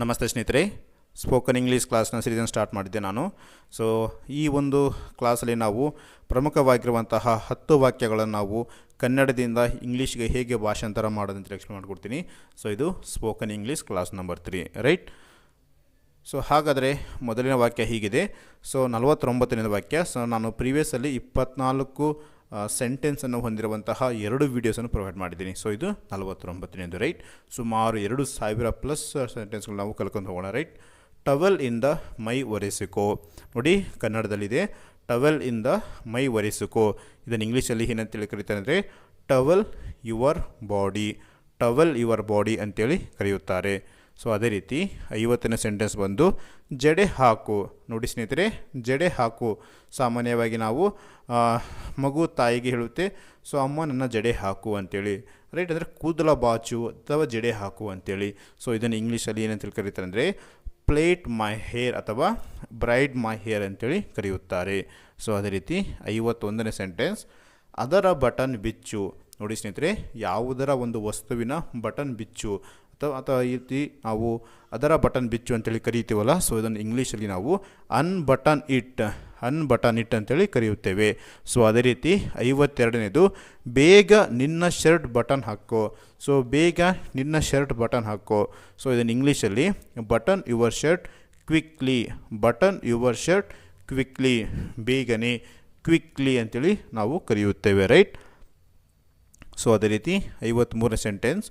ನಮಸ್ತೆ ಸ್ನೇಹಿತರೆ. Spoken English ಕ್ಲಾಸ್ನ ಸೀರೀಸನ್ನು ಸ್ಟಾರ್ಟ್ ಮಾಡಿದ್ದೆ ನಾನು. ಸೊ ಈ ಒಂದು ಕ್ಲಾಸಲ್ಲಿ ನಾವು ಪ್ರಮುಖವಾಗಿರುವಂತಹ ಹತ್ತು ವಾಕ್ಯಗಳನ್ನು ನಾವು ಕನ್ನಡದಿಂದ ಇಂಗ್ಲೀಷ್ಗೆ ಹೇಗೆ ಭಾಷಾಂತರ ಮಾಡೋದು ಅಂತ ಎಕ್ಸ್ಪ್ಲೇನ್ ಮಾಡಿಕೊಡ್ತೀನಿ. ಸೊ ಇದು spoken English class number three right so ಹಾಗಾದರೆ ಮೊದಲಿನ ವಾಕ್ಯ ಹೀಗಿದೆ. ಸೊ ನಲವತ್ತೊಂಬತ್ತನೇ ವಾಕ್ಯ. ಸೊ ನಾನು ಪ್ರೀವಿಯಸ್ಸಲ್ಲಿ ಇಪ್ಪತ್ನಾಲ್ಕು ಸೆಂಟೆನ್ಸನ್ನು ಹೊಂದಿರುವಂತಹ ಎರಡು ವೀಡಿಯೋಸನ್ನು ಪ್ರೊವೈಡ್ ಮಾಡಿದ್ದೀನಿ. ಸೊ ಇದು ನಲವತ್ತೊಂಬತ್ತನೇದು ರೈಟ್ ಸುಮಾರು ಎರಡು ಸಾವಿರ ಪ್ಲಸ್ ಸೆಂಟೆನ್ಸ್ಗಳು ನಾವು ಕಲ್ಕೊಂಡು ಹೋಗೋಣ ರೈಟ್ ಟವೆಲ್ ಇಂದ ಮೈ ಒರೆಸಿಕೋ. ನೋಡಿ, ಕನ್ನಡದಲ್ಲಿದೆ ಟವೆಲ್ ಇಂದ ಮೈ ಒರೆಸಿಕೋ. ಇದನ್ನು ಇಂಗ್ಲೀಷಲ್ಲಿ ಏನಂತೇಳಿ ಕರೀತಾರೆ ಅಂದರೆ towel your body towel your body ಅಂತೇಳಿ ಕರೆಯುತ್ತಾರೆ. ಸೊ ಅದೇ ರೀತಿ ಐವತ್ತನೇ ಸೆಂಟೆನ್ಸ್ ಬಂದು ಜಡೆ ಹಾಕು. ನೋಡಿ ಸ್ನೇಹಿತರೆ, ಜಡೆ ಹಾಕು. ಸಾಮಾನ್ಯವಾಗಿ ನಾವು ಮಗು ತಾಯಿಗೆ ಹೇಳುತ್ತೆ, ಸೊ ಅಮ್ಮ, ನನ್ನ ಜಡೆ ಹಾಕು ಅಂತೇಳಿ. ರೈಟ್ ಅಂದರೆ ಕೂದಲ ಬಾಚು ಅಥವಾ ಜಡೆ ಹಾಕು ಅಂತೇಳಿ. ಸೊ ಇದನ್ನು ಇಂಗ್ಲೀಷಲ್ಲಿ ಏನಂತೇಳಿ ಕರೀತಾರೆ ಅಂದರೆ ಪ್ಲೇಟ್ ಮೈ ಹೇರ್ ಅಥವಾ ಬ್ರೈಡ್ ಮೈ ಹೇರ್ ಅಂತೇಳಿ ಕರೆಯುತ್ತಾರೆ. ಸೊ ಅದೇ ರೀತಿ ಐವತ್ತೊಂದನೇ ಸೆಂಟೆನ್ಸ್ ಅದರ ಬಟನ್ ಬಿಚ್ಚು ನೋಡಿ ಸ್ನೇಹಿತರೆ, ಯಾವುದರ ಒಂದು ವಸ್ತುವಿನ ಬಟನ್ ಬಿಚ್ಚು. ಅಥವಾ ಅಥವಾ ಈ ರೀತಿ ನಾವು ಅದರ ಬಟನ್ ಬಿಚ್ಚು ಅಂತೇಳಿ ಕರೀತೀವಲ್ಲ, ಸೊ ಇದನ್ನು ಇಂಗ್ಲೀಷಲ್ಲಿ ನಾವು ಅನ್ಬಟನ್ ಇಟ್ ಅನ್ಬಟನ್ ಇಟ್ ಅಂತೇಳಿ ಕರೆಯುತ್ತೇವೆ. ಸೊ ಅದೇ ರೀತಿ ಐವತ್ತೆರಡನೇದು, ಬೇಗ ನಿನ್ನ ಶರ್ಟ್ ಬಟನ್ ಹಾಕೋ. ಸೊ ಬೇಗ ನಿನ್ನ ಶರ್ಟ್ ಬಟನ್ ಹಾಕೋ. ಸೊ ಇದನ್ನು ಇಂಗ್ಲೀಷಲ್ಲಿ button your shirt quickly, button your shirt quickly, ಬೇಗನೆ ಕ್ವಿಕ್ಲಿ ಅಂತೇಳಿ ನಾವು ಕರೆಯುತ್ತೇವೆ, ರೈಟ್? ಸೊ ಅದೇ ರೀತಿ ಐವತ್ತ್ಮೂರನೇ ಸೆಂಟೆನ್ಸ್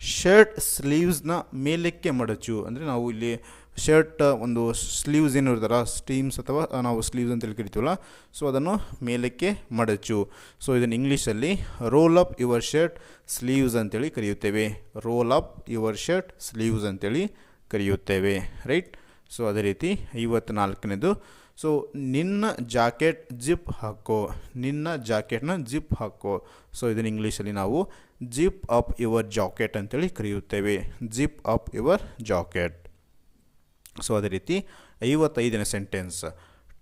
ಶರ್ಟ್ ಸ್ಲೀವ್ಸ್ನ ಮೇಲಕ್ಕೆ ಮಡಚು. ಅಂದರೆ ನಾವು ಇಲ್ಲಿ ಶರ್ಟ್, ಒಂದು ಸ್ಲೀವ್ಸ್ ಏನು ಇರ್ತಾರ ಸ್ಟೀಮ್ಸ್ ಅಥವಾ ನಾವು ಸ್ಲೀವ್ಸ್ ಅಂತೇಳಿ ಕರಿತೀವಲ್ಲ ಸೊ ಅದನ್ನು ಮೇಲಕ್ಕೆ ಮಡಚು. ಸೊ ಇದನ್ನು ಇಂಗ್ಲೀಷಲ್ಲಿ roll up your shirt sleeves ಅಂತೇಳಿ ಕರೆಯುತ್ತೇವೆ. Roll up your shirt sleeves ಅಂತೇಳಿ ಕರೆಯುತ್ತೇವೆ. ರೈಟ್? ಸೊ ಅದೇ ರೀತಿ ಐವತ್ತ್ನಾಲ್ಕನೇದು ಸೊ ನಿನ್ನ ಜಾಕೆಟ್ ಜಿಪ್ ಹಾಕೋ, ನಿನ್ನ ಜಾಕೆಟ್ನ ಜಿಪ್ ಹಾಕೋ. ಸೊ ಇದನ್ನು ಇಂಗ್ಲೀಷಲ್ಲಿ ನಾವು ಜಿಪ್ ಅಪ್ ಯುವರ್ ಜಾಕೆಟ್ ಅಂತೇಳಿ ಕರೆಯುತ್ತೇವೆ. Zip up your jacket. So ಅದೇ ರೀತಿ ಐವತ್ತೈದನೇ ಸೆಂಟೆನ್ಸ್.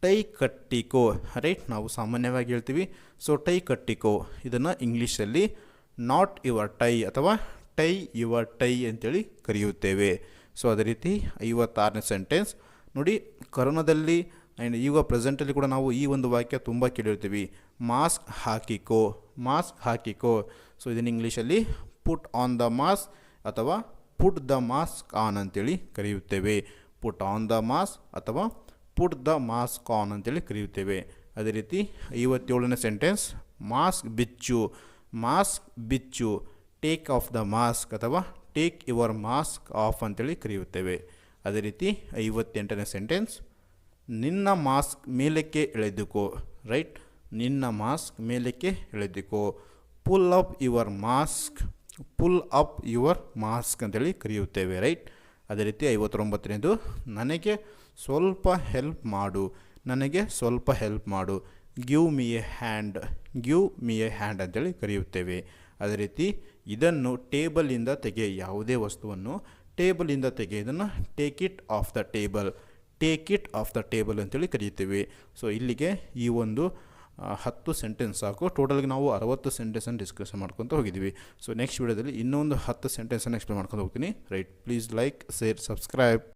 ಟೈ ಕಟ್ಟಿಕೋ ರೈಟ್ ನಾವು ಸಾಮಾನ್ಯವಾಗಿ ಹೇಳ್ತೀವಿ. ಸೊ ಟೈ ಕಟ್ಟಿಕೋ, ಇದನ್ನು ಇಂಗ್ಲೀಷಲ್ಲಿ ನಾಟ್ ಯುವರ್ ಟೈ ಅಥವಾ ಟೈ ಯುವರ್ ಟೈ ಅಂತೇಳಿ ಕರೆಯುತ್ತೇವೆ. ಸೊ ಅದೇ ರೀತಿ ಐವತ್ತಾರನೇ ಸೆಂಟೆನ್ಸ್ ನೋಡಿ, ಕರೋನಾದಲ್ಲಿ ಆ್ಯಂಡ್ ಈಗ ಪ್ರೆಸೆಂಟಲ್ಲಿ ಕೂಡ ನಾವು ಈ ಒಂದು ವಾಕ್ಯ ತುಂಬ ಕೇಳಿರ್ತೀವಿ. ಮಾಸ್ಕ್ ಹಾಕಿಕೋ ಮಾಸ್ಕ್ ಹಾಕಿಕೋ. ಸೊ ಇದನ್ನು ಇಂಗ್ಲೀಷಲ್ಲಿ ಪುಟ್ ಆನ್ ದ ಮಾಸ್ಕ್ ಅಥವಾ ಪುಟ್ ದ ಮಾಸ್ಕ್ ಆನ್ ಅಂತೇಳಿ ಕರೆಯುತ್ತೇವೆ. ಪುಟ್ ಆನ್ ದ ಮಾಸ್ಕ್ ಅಥವಾ ಪುಟ್ ದ ಮಾಸ್ಕ್ ಆನ್ ಅಂತೇಳಿ ಕರೆಯುತ್ತೇವೆ. ಅದೇ ರೀತಿ ಐವತ್ತೇಳನೇ ಸೆಂಟೆನ್ಸ್ ಮಾಸ್ಕ್ ಬಿಚ್ಚು ಮಾಸ್ಕ್ ಬಿಚ್ಚು ಟೇಕ್ ಆಫ್ ದ ಮಾಸ್ಕ್ ಅಥವಾ ಟೇಕ್ ಯುವರ್ ಮಾಸ್ಕ್ ಆಫ್ ಅಂತೇಳಿ ಕರೆಯುತ್ತೇವೆ. ಅದೇ ರೀತಿ ಐವತ್ತೆಂಟನೇ ಸೆಂಟೆನ್ಸ್ ನಿನ್ನ ಮಾಸ್ಕ್ ಮೇಲಕ್ಕೆ ಎಳೆದುಕೋ ರೈಟ್ ನಿನ್ನ ಮಾಸ್ಕ್ ಮೇಲಕ್ಕೆ ಎಳೆದುಕೋ. Pull up your mask pull up your mask ಅಂತೇಳಿ ಕರೆಯುತ್ತೇವೆ ರೈಟ್ ಅದೇ ರೀತಿ ಐವತ್ತೊಂಬತ್ತನೇದು, ನನಗೆ ಸ್ವಲ್ಪ ಹೆಲ್ಪ್ ಮಾಡು, ನನಗೆ ಸ್ವಲ್ಪ ಹೆಲ್ಪ್ ಮಾಡು. Give me a hand give me a hand ಅಂತೇಳಿ ಕರೆಯುತ್ತೇವೆ. ಅದೇ ರೀತಿ ಇದನ್ನು ಟೇಬಲಿಂದ ತೆಗೆ, ಯಾವುದೇ ವಸ್ತುವನ್ನು ಟೇಬಲಿಂದ ತೆಗೆ. ಇದನ್ನು take it off the table take it off the table ಅಂತೇಳಿ ಕರೆಯುತ್ತೇವೆ ಸೊ ಇಲ್ಲಿಗೆ ಈ ಒಂದು ಹತ್ತು ಸೆಂಟೆನ್ಸ್ ಸಾಕು. ಟೋಟಲ್ಗೆ ನಾವು ಅರವತ್ತು ಸೆಂಟೆನ್ಸನ್ನು ಡಿಸ್ಕಸ್ ಮಾಡ್ಕೊತ ಹೋಗಿದ್ದೀವಿ. ಸೊ ನೆಕ್ಸ್ಟ್ ವೀಡಿಯೋದಲ್ಲಿ ಇನ್ನೊಂದು ಹತ್ತು ಸೆಂಟೆನ್ಸನ್ನು ಎಕ್ಸ್ಪ್ಲೇನ್ ಮಾಡ್ಕೊಂಡು ಹೋಗ್ತೀನಿ. Right please like share subscribe